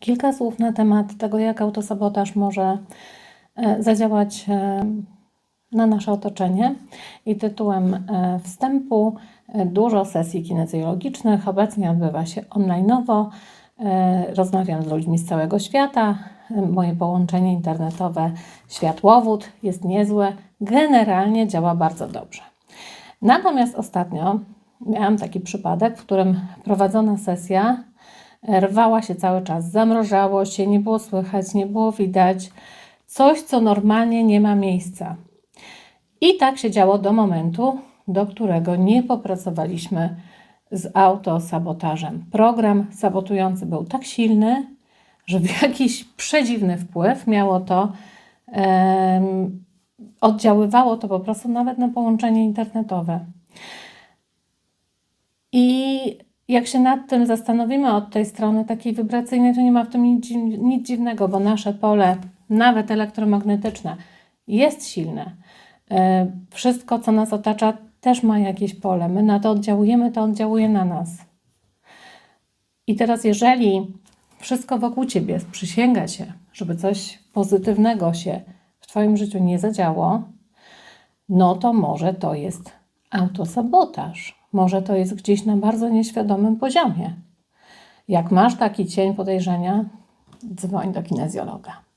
Kilka słów na temat tego, jak autosabotaż może e, zadziałać e, na nasze otoczenie. I tytułem e, wstępu dużo sesji kinezjologicznych obecnie odbywa się online'owo. Rozmawiam z ludźmi z całego świata. Moje połączenie internetowe Światłowód jest niezłe. Generalnie działa bardzo dobrze. Natomiast ostatnio miałam taki przypadek, w którym prowadzona sesja rwała się cały czas, zamrożało się, nie było słychać, nie było widać. Coś, co normalnie nie ma miejsca. I tak się działo do momentu, do którego nie popracowaliśmy z autosabotażem. Program sabotujący był tak silny, że w jakiś przedziwny wpływ miało to, em, oddziaływało to po prostu nawet na połączenie internetowe. Jak się nad tym zastanowimy od tej strony takiej wibracyjnej, to nie ma w tym nic, nic dziwnego, bo nasze pole, nawet elektromagnetyczne, jest silne. E, Wszystko, co nas otacza, też ma jakieś pole. My na to oddziałujemy, to oddziałuje na nas. I teraz, jeżeli wszystko wokół ciebie przysięga się, żeby coś pozytywnego się w Twoim życiu nie zadziało, no to może to jest autosabotaż. Może to jest gdzieś na bardzo nieświadomym poziomie. Jak masz taki cień podejrzenia, dzwoń do kinezjologa.